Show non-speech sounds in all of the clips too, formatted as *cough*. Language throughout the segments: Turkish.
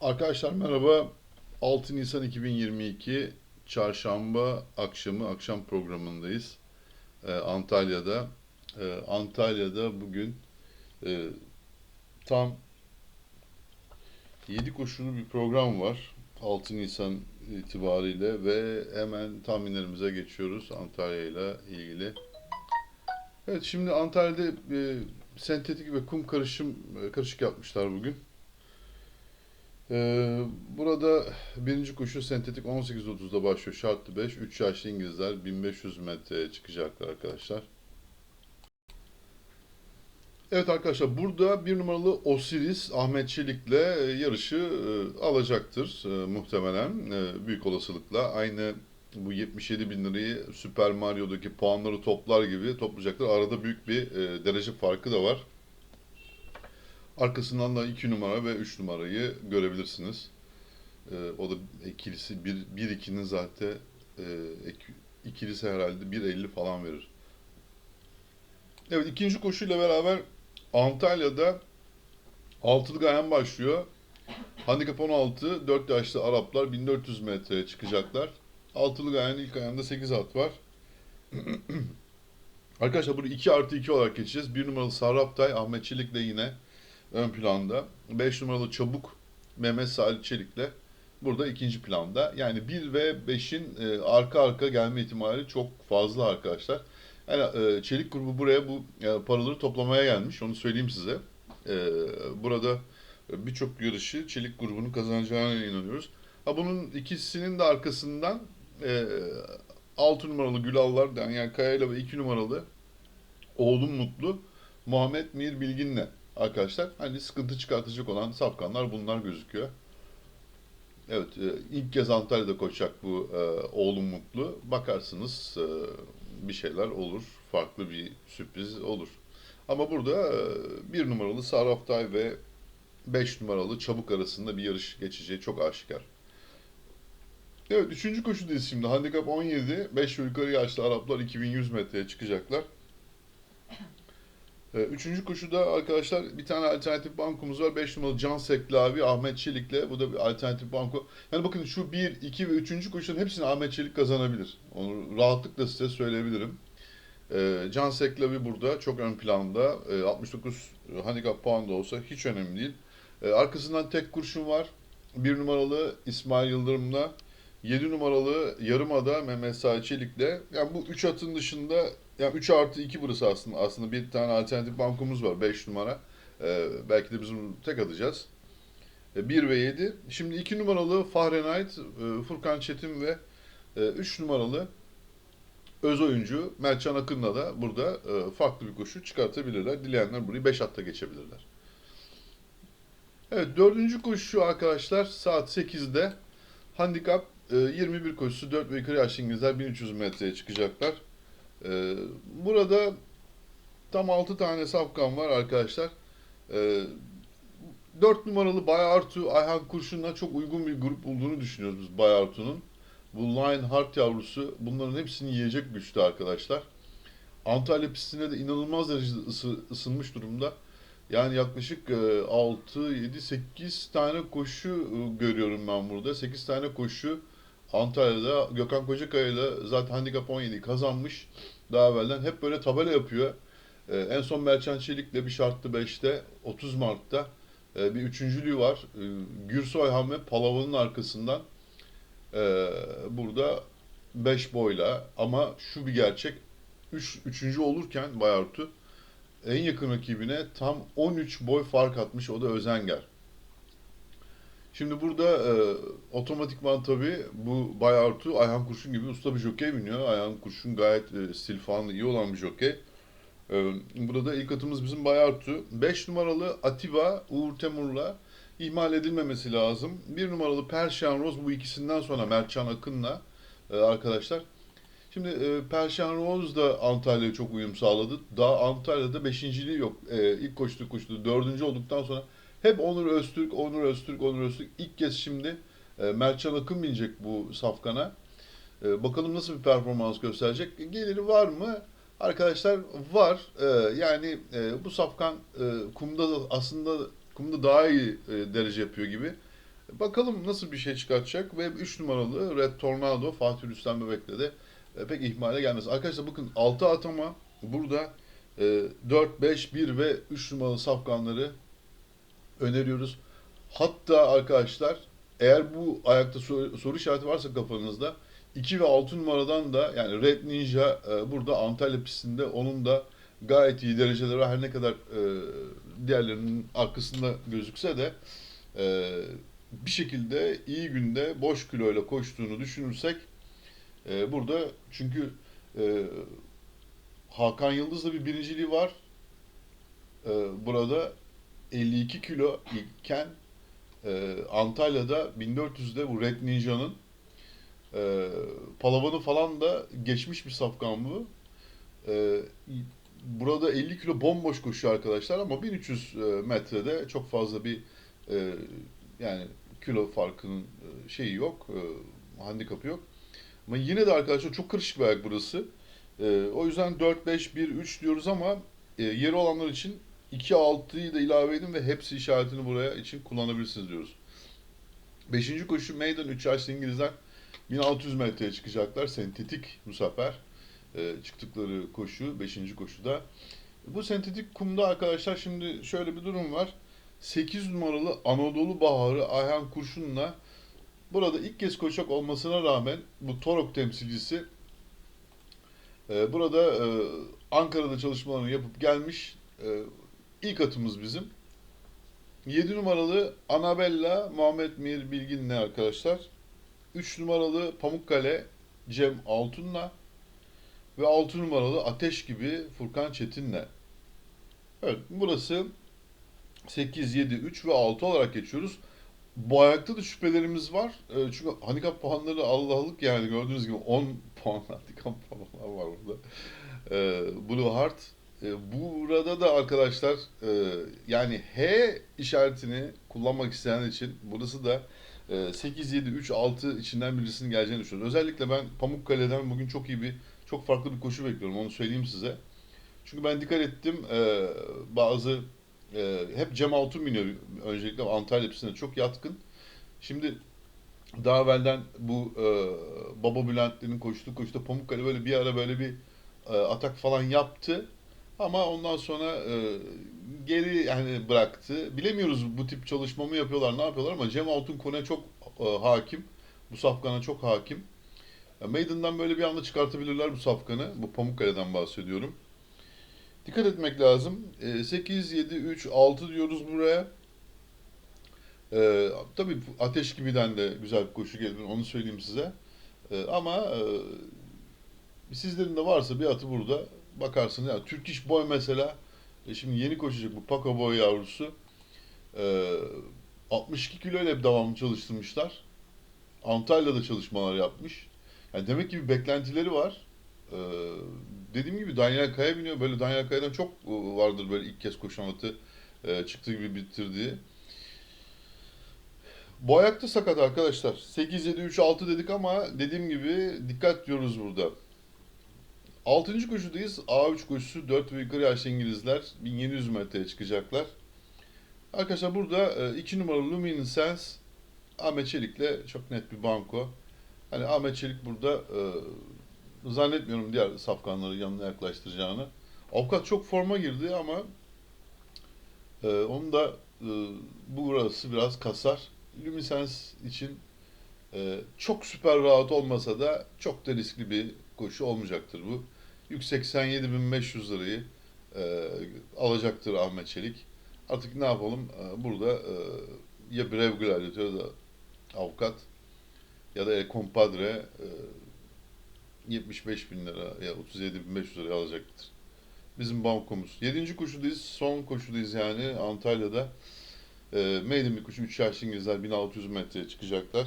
Arkadaşlar merhaba. 6 Nisan 2022 Çarşamba akşamı akşam programındayız. Ee, Antalya'da. Ee, Antalya'da bugün e, tam 7 koşulu bir program var. 6 Nisan itibariyle ve hemen tahminlerimize geçiyoruz Antalya ile ilgili. Evet şimdi Antalya'da e, sentetik ve kum karışım e, karışık yapmışlar bugün. Ee, burada birinci koşu sentetik 18.30'da başlıyor. Şartlı 5. 3 yaşlı İngilizler 1500 metreye çıkacaklar arkadaşlar. Evet arkadaşlar burada bir numaralı Osiris Ahmet Çelik'le e, yarışı e, alacaktır e, muhtemelen büyük olasılıkla. Aynı bu 77 bin lirayı Super Mario'daki puanları toplar gibi toplayacaklar. Arada büyük bir derece farkı da var. Arkasından da 2 numara ve 3 numarayı görebilirsiniz. Ee, o da ikilisi 1-2'nin zaten e, ikilisi herhalde 1.50 falan verir. Evet ikinci koşuyla beraber Antalya'da altılı gayen başlıyor. Handikap 16, 4 yaşlı Araplar 1400 metreye çıkacaklar. Altılı gayenin ilk ayağında 8 at var. *clears throat* Arkadaşlar bunu 2 artı 2 olarak geçeceğiz. 1 numaralı Sarraptay, Ahmet Çelik'le yine ön planda. 5 numaralı Çabuk Mehmet Salih Çelik'le burada ikinci planda. Yani 1 ve 5'in e, arka arka gelme ihtimali çok fazla arkadaşlar. Yani e, Çelik grubu buraya bu e, paraları toplamaya gelmiş. Onu söyleyeyim size. E, burada birçok yarışı Çelik grubunun kazanacağına inanıyoruz. Ha bunun ikisinin de arkasından e, 6 numaralı Gülallar, Daniel Kaya'yla ve 2 numaralı Oğlum Mutlu Muhammed Mir Bilgin'le arkadaşlar. Hani sıkıntı çıkartacak olan safkanlar bunlar gözüküyor. Evet, e, ilk kez Antalya'da koşacak bu e, oğlum Mutlu. Bakarsınız e, bir şeyler olur, farklı bir sürpriz olur. Ama burada bir numaralı Saraftay ve 5 numaralı Çabuk arasında bir yarış geçeceği çok aşikar. Evet, üçüncü koşudayız şimdi. Handikap 17, 5 ve yukarı yaşlı Araplar 2100 metreye çıkacaklar. Ee, Üçüncü koşuda arkadaşlar bir tane alternatif bankomuz var. 5 numaralı Can Seklavi, Ahmet Çelik'le. Bu da bir alternatif banko. Yani bakın şu 1, 2 ve 3. koşuların hepsini Ahmet Çelik kazanabilir. Onu rahatlıkla size söyleyebilirim. Ee, Can Seklavi burada çok ön planda. Ee, 69 handikap puan da olsa hiç önemli değil. Ee, arkasından tek kurşun var. 1 numaralı İsmail Yıldırım'la. 7 numaralı Yarımada Mehmet Sağ Çelik'le. Yani bu 3 atın dışında yani 3 artı 2 burası aslında. Aslında bir tane alternatif bankomuz var 5 numara. Ee, belki de biz bunu tek atacağız. 1 ve 7. Şimdi 2 numaralı Fahrenheit, e, Furkan Çetin ve 3 numaralı öz oyuncu Mertcan Akın'la da burada e, farklı bir koşu çıkartabilirler. Dileyenler burayı 5 atta geçebilirler. Evet dördüncü koşu arkadaşlar saat 8'de handikap e, 21 koşusu 4 ve yukarı yaşlı İngilizler 1300 metreye çıkacaklar. E, burada tam 6 tane safkan var arkadaşlar. E, 4 numaralı Bay Artu Ayhan Kurşun'la çok uygun bir grup olduğunu düşünüyoruz biz Bay Artu'nun. Bu Lionheart yavrusu bunların hepsini yiyecek güçte arkadaşlar. Antalya pistine de inanılmaz derecede ısı, ısınmış durumda. Yani yaklaşık e, 6, 7, 8 tane koşu e, görüyorum ben burada. 8 tane koşu Antalya'da Gökhan Kocakaya ile zaten Handikap 17'yi kazanmış. Daha evvelden hep böyle tabela yapıyor. E, en son Merçan Çelik'le bir şartlı 5'te 30 Mart'ta e, bir üçüncülüğü var. E, Gürsoy Hamle Palavan'ın arkasından e, burada 5 boyla ama şu bir gerçek 3 üçüncü olurken Bayartu en yakın rakibine tam 13 boy fark atmış. O da Özenger. Şimdi burada e, otomatikman tabii bu Bay Artu Ayhan Kurşun gibi usta bir jokey biniyor. Ayhan Kurşun gayet e, stil falan iyi olan bir jokey. E, burada ilk atımız bizim Bay Artu. 5 numaralı Atiba Uğur Temur'la ihmal edilmemesi lazım. 1 numaralı Perşan Roz bu ikisinden sonra Mertcan Akın'la e, arkadaşlar. Şimdi e, Perşan Roz da Antalya'ya çok uyum sağladı. Daha Antalya'da beşinciliği yok. E, ilk koştu koştu. Dördüncü olduktan sonra hep Onur Öztürk, Onur Öztürk, Onur Öztürk. İlk kez şimdi e, Mertcan Akın binecek bu safkana. E, bakalım nasıl bir performans gösterecek. Geliri var mı? Arkadaşlar var. E, yani e, bu safkan e, kumda da aslında kumda daha iyi e, derece yapıyor gibi. Bakalım nasıl bir şey çıkartacak ve 3 numaralı Red Tornado Fatih Rüstem Bebek'le de e, pek ihmale gelmez. Arkadaşlar bakın 6 atama burada e, 4, 5, 1 ve 3 numaralı safkanları öneriyoruz. Hatta arkadaşlar eğer bu ayakta soru, soru işareti varsa kafanızda 2 ve 6 numaradan da yani Red Ninja e, burada Antalya pistinde onun da gayet iyi dereceleri. Her ne kadar e, diğerlerinin arkasında gözükse de e, bir şekilde iyi günde boş kiloyla koştuğunu düşünürsek e, burada çünkü e, Hakan Yıldız'da bir birinciliği var. E, burada 52 kilo iken e, Antalya'da 1400'de bu Red Ninja'nın e, palavanı falan da geçmiş bir safkan bu. E, burada 50 kilo bomboş koşuyor arkadaşlar ama 1300 e, metrede çok fazla bir e, yani kilo farkının e, şeyi yok, e, handikapı yok. Ama yine de arkadaşlar çok karışık bir ayak burası. E, o yüzden 4, 5, 1, 3 diyoruz ama e, yeri olanlar için 2, 6'yı da ilave edin ve hepsi işaretini buraya için kullanabilirsiniz diyoruz. Beşinci koşu Maiden 3 yaşlı İngilizler 1600 metreye çıkacaklar. Sentetik bu sefer e, çıktıkları koşu 5. koşuda. Bu sentetik kumda arkadaşlar şimdi şöyle bir durum var. 8 numaralı Anadolu Baharı Ayhan Kurşun'la burada ilk kez koşacak olmasına rağmen bu Torok temsilcisi e, burada e, Ankara'da çalışmalarını yapıp gelmiş. E, ilk atımız bizim. 7 numaralı Anabella Muhammed Mir Bilgin'le arkadaşlar. 3 numaralı Pamukkale Cem Altun'la ve 6 numaralı Ateş gibi Furkan Çetin'le. Evet burası 8, 7, 3 ve 6 olarak geçiyoruz. Bu ayakta da şüphelerimiz var. E, çünkü handikap puanları Allah'lık yani gördüğünüz gibi 10 puan *laughs* handikap puanlar var burada. E, Blue Heart. E, burada da arkadaşlar e, yani H işaretini kullanmak isteyen için burası da e, 8, 7, 3, 6 içinden birisinin geleceğini düşünüyorum. Özellikle ben Pamukkale'den bugün çok iyi bir, çok farklı bir koşu bekliyorum. Onu söyleyeyim size. Çünkü ben dikkat ettim e, bazı hep Cem Altun biniyor öncelikle Antalya pistine çok yatkın. Şimdi daha evvelden bu Baba Bülent'lerin koştuğu koşuda Pamukkale böyle bir ara böyle bir atak falan yaptı. Ama ondan sonra e, geri yani bıraktı. Bilemiyoruz bu tip çalışma mı yapıyorlar, ne yapıyorlar ama Cem Altun konuya çok e, hakim. Bu safkana çok hakim. Ya Maiden'dan böyle bir anda çıkartabilirler bu safkanı. Bu Pamukkale'den bahsediyorum. Dikkat etmek lazım. E, 8, 7, 3, 6 diyoruz buraya. E, tabii Ateş gibiden de güzel bir koşu gelir. Onu söyleyeyim size. E, ama e, sizlerin de varsa bir atı burada bakarsınız. Yani Türk İş Boy mesela e, şimdi yeni koşacak bu Paco Boy yavrusu. E, 62 kilo ile devamlı çalıştırmışlar. Antalya'da çalışmalar yapmış. Yani demek ki bir beklentileri var. Ee, dediğim gibi Daniel Kaya biniyor. Böyle Daniel Kaya'dan çok e, vardır böyle ilk kez koşan atı e, çıktığı gibi bitirdiği. Bu ayakta sakat arkadaşlar. 8, 7, 3, 6 dedik ama dediğim gibi dikkat diyoruz burada. 6. koşudayız. A3 koşusu 4 ve yukarı yaşlı İngilizler 1700 metreye çıkacaklar. Arkadaşlar burada 2 numaralı Luminescence Ahmet Çelik'le çok net bir banko. Hani Ahmet Çelik burada e, zannetmiyorum diğer safkanları yanına yaklaştıracağını. Avukat çok forma girdi ama e, onun da e, burası biraz kasar. Luminescence için e, çok süper rahat olmasa da çok da riskli bir koşu olmayacaktır bu. Yük 87.500 lirayı e, alacaktır Ahmet Çelik. Artık ne yapalım? E, burada e, ya Brev Gladiator ya da avukat ya da El e, 75 bin lira ya 37 bin 500 liraya alacaktır. Bizim bankomuz. 7. koşudayız. Son koşudayız yani Antalya'da. E, maiden bir koşu. 3 yaşlı İngilizler 1600 metreye çıkacaklar.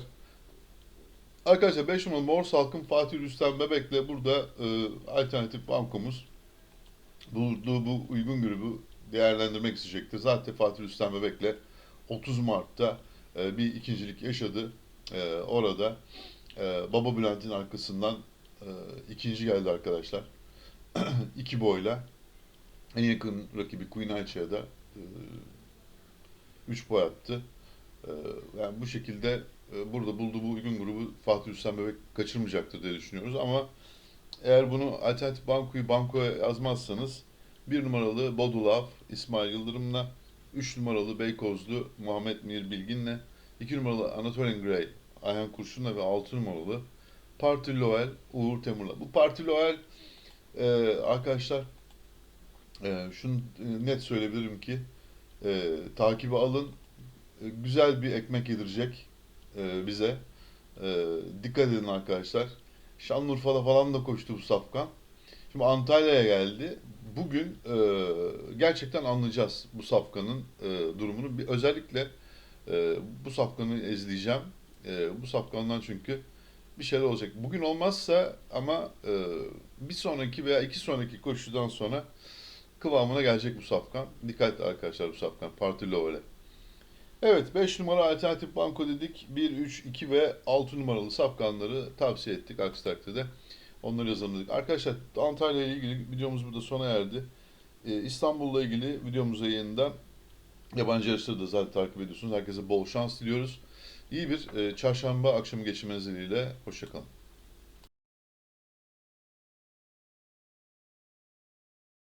Arkadaşlar 5 numaralı Mor Salkım Fatih Rüstem Bebek'le burada e, alternatif bankomuz. Bulduğu bu uygun grubu değerlendirmek isteyecektir. Zaten Fatih Rüstem Bebek'le 30 Mart'ta e, bir ikincilik yaşadı. E, orada e, Baba Bülent'in arkasından e, ikinci geldi arkadaşlar. *clears throat* İki boyla. En yakın rakibi Queen Ayça'ya da e, 3 boy attı. Ee, yani bu şekilde e, burada bulduğu bu uygun grubu Fatih Hüsam Bebek kaçırmayacaktır diye düşünüyoruz ama eğer bunu alternatif bankoyu bankoya yazmazsanız bir numaralı Bodulav İsmail Yıldırım'la 3 numaralı Beykozlu Muhammed Mir Bilgin'le 2 numaralı Anatolian Gray Ayhan Kurşun'la ve 6 numaralı Parti Loel Uğur Temur'la. Bu Parti Loel e, arkadaşlar e, şunu e, net söyleyebilirim ki e, takibi alın güzel bir ekmek yedirecek e, bize. E, dikkat edin arkadaşlar. Şanlıurfa'da falan da koştu bu safkan. Şimdi Antalya'ya geldi. Bugün e, gerçekten anlayacağız bu safkanın e, durumunu. Bir, özellikle e, bu safkanı izleyeceğim. E, bu safkandan çünkü bir şeyler olacak. Bugün olmazsa ama e, bir sonraki veya iki sonraki koşudan sonra kıvamına gelecek bu safkan. Dikkat arkadaşlar bu safkan. Parti Lovely. Evet 5 numara alternatif banko dedik. 1, 3, 2 ve 6 numaralı safkanları tavsiye ettik. Aksi takdirde onları yazalım. Arkadaşlar Antalya ile ilgili videomuz burada sona erdi. Ee, İstanbul'la ilgili videomuza yeniden yabancı yarışları da zaten takip ediyorsunuz. Herkese bol şans diliyoruz. İyi bir e, çarşamba akşamı geçirmeniz dileğiyle. Hoşçakalın.